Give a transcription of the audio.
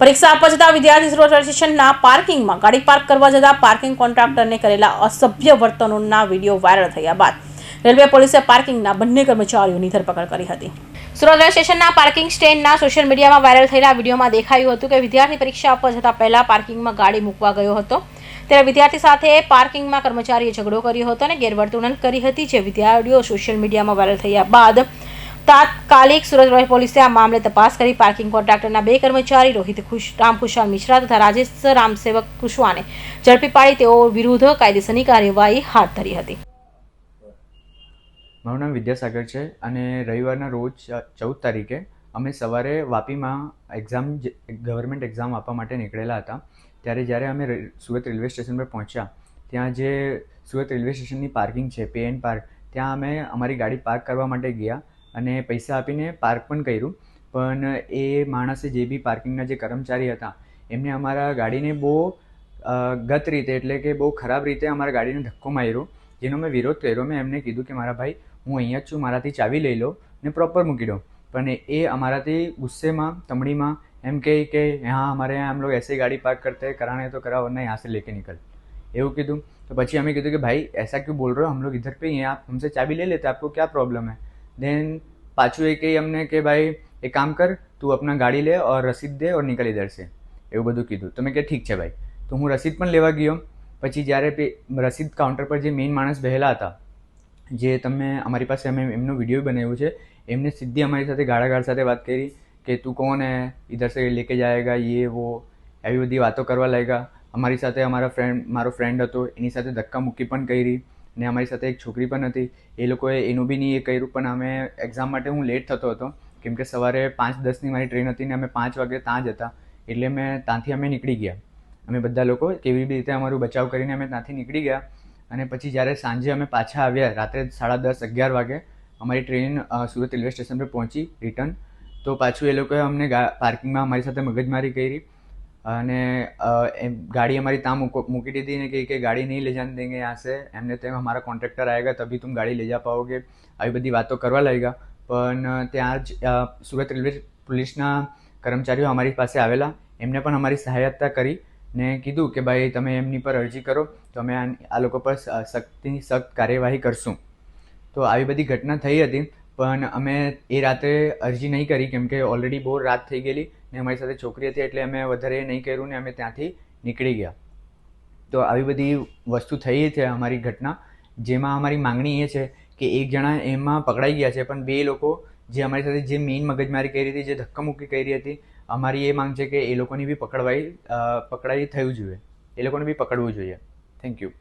પરીક્ષા આપવા જતા વિદ્યાર્થી રેલવે સ્ટેશનના પાર્કિંગમાં ગાડી પાર્ક કરવા જતા પાર્કિંગ કોન્ટ્રાક્ટરને કરેલા અસભ્ય વર્તનોના વીડિયો વાયરલ થયા બાદ રેલવે પોલીસે પાર્કિંગના બંને કર્મચારીઓની ધરપકડ કરી હતી. સુરત સ્ટેશનના પાર્કિંગ સ્ટેન્ડના સોશિયલ મીડિયામાં વાયરલ થયેલા વિડીયોમાં દેખાયું હતું કે વિદ્યાર્થી પરીક્ષા આપવા જતા પહેલા પાર્કિંગમાં ગાડી મૂકવા ગયો હતો. ત્યારે વિદ્યાર્થી સાથે પાર્કિંગમાં કર્મચારીએ ઝઘડો કર્યો હતો અને ગેરવર્તણૂક કરી હતી, જે વિદ્યાર્થીઓ સોશિયલ મીડિયામાં વાયરલ થયા બાદ તાત્કાલિક સુરત પોલીસે આ મામલે તપાસ કરી. પાર્કિંગ કોન્ટ્રાક્ટરના બે કર્મચારી, રોહિત ખુશ રામ ખુશાલ મિશ્રા તથા રાજેશ રામસેવક કુશવાને ઝડપી પાડી. તેઓ વિરુદ્ધ કાયદેસરની કાર્યવાહી હાથ ધરી હતી. મારું નામ વિદ્યાસાગર છે અને રવિવારના રોજ ચૌદ તારીખે અમે સવારે વાપીમાં એક્ઝામ ગવર્મેન્ટ એક્ઝામ આપવા માટે નીકળેલા હતા. ત્યારે જ્યારે અમે સુરત રેલવે સ્ટેશન પર પહોંચ્યા, ત્યાં જે સુરત રેલવે સ્ટેશનની પાર્કિંગ છે, પે એન્ડ પાર્ક, ત્યાં અમે અમારી ગાડી પાર્ક કરવા માટે ગયા. અને પૈસા આપીને પાર્ક પણ કર્યું પણ એ માણસે જે બી પાર્કિંગના જે કર્મચારી હતા એમને અમારા ગાડીને બહુ અ, ગત રીતે એટલે કે બહુ ખરાબ રીતે અમારા ગાડીને ધક્કો માર્યો જેનો મેં વિરોધ કર્યો મેં એમને કીધું કે મારા ભાઈ હું અહીંયા જ છું મારાથી ચાવી લઈ લો ને પ્રોપર મૂકી દો પણ એ અમારાથી ગુસ્સેમાં તમડીમાં એમ કહે કે હા हमारे यहाँ हम लोग ऐसे ही गाड़ी पार्क करते हैं कराना है तो करा वरना यहाँ से लेके निकल એવું કીધું તો પછી અમે કીધું કે ભાઈ ऐसा क्यों बोल रहे हो हम लोग इधर पे ही हैं आप हमसे चाबी ले लेते आपको क्या प्रॉब्लम है દેન પાછું એ કહે અમને કે, ભાઈ, એક કામ કર, તું આપના ગાડી લે ઓર રસીદ દે ઓર નીકળી દરશે એવું બધું કીધું. તો મેં કે ઠીક છે ભાઈ. તો હું રસીદ પણ લેવા ગયો. પછી જ્યારે રસીદ કાઉન્ટર પર જે મેઇન માણસ બહેલા હતા, જે તમે અમારી પાસે અમે એમનો વીડિયો બનાવ્યો છે, એમને સીધી અમારી સાથે ગાળાગાળ સાથે વાત કરી કે, તું કોણ હે? ઇધર સે લેકે જાયેગા? યે, વો. એવી બધી વાતો કરવા લાગ્યા. અમારી સાથે અમારા ફ્રેન્ડ મારો ફ્રેન્ડ હતો, એની સાથે ધક્કા મૂકી પણ કરી. ને અમારી સાથે એક છોકરી પણ હતી. એ લોકોએ એનું બી નહીં એ કર્યું, પણ અમે એક્ઝામ માટે હું લેટ થતો હતો. કેમ કે સવારે પાંચ દસની મારી ટ્રેન હતી ને અમે પાંચ વાગે ત્યાં જ હતા. એટલે મેં ત્યાંથી અમે નીકળી ગયા. અમે બધા લોકો કેવી રીતે અમારું બચાવ કરીને અમે ત્યાંથી નીકળી ગયા. અને પછી જ્યારે સાંજે અમે પાછા આવ્યા, રાત્રે સાડા દસ, અગિયાર વાગે, અમારી ટ્રેન સુરત રેલવે સ્ટેશન પર પહોંચી રિટર્ન તો પાછું એ લોકોએ અમને ગા- પાર્કિંગમાં અમારી સાથે મગજમારી કરી. અને અ, એમ ગાડી અમારી ત્યાં મૂકો મૂકી દીધી ને કહી કે ગાડી નહીં ले जाने देंगे यहाँ से એમને તેમ हमारा कॉन्ट्रैक्टर आएगा तभी तुम गाड़ी ले जा पाओगे આવી બધી વાતો કરવા લાગ્યા પણ ત્યાં જ અ, સુરત રેલવે પોલીસના કર્મચારીઓ અમારી પાસે આવેલા એમને પણ અમારી સહાયતા કરી ને કીધું કે ભાઈ તમે એમની પર અરજી કરો તો અમે આ આ લોકો પર સ- સખ્તની સખ્ત કાર્યવાહી કરશું તો આવી બધી ઘટના થઈ હતી પણ અમે એ રાત્રે અરજી નહીં કરી, કેમ કે ઓલરેડી બહુ રાત થઈ ગયેલી ને અમારી સાથે છોકરી હતી એટલે અમે વધારે નહીં કર્યું ને અમે ત્યાંથી નીકળી ગયા. તો આવી બધી વસ્તુ થઈ છે અમારી ઘટના. જેમાં અમારી માંગણી એ છે કે એક જણા એમાં પકડાઈ ગયા છે, પણ બે લોકો જે અમારી સાથે જે મેઇન મગજમારી કરી હતી, જે ધક્કામુક્કી કરી હતી, અમારી એ માંગ છે કે એ લોકોની બી પકડવાઈ પકડાઈ થયું જોઈએ. એ લોકોને બી પકડવું જોઈએ. Thank you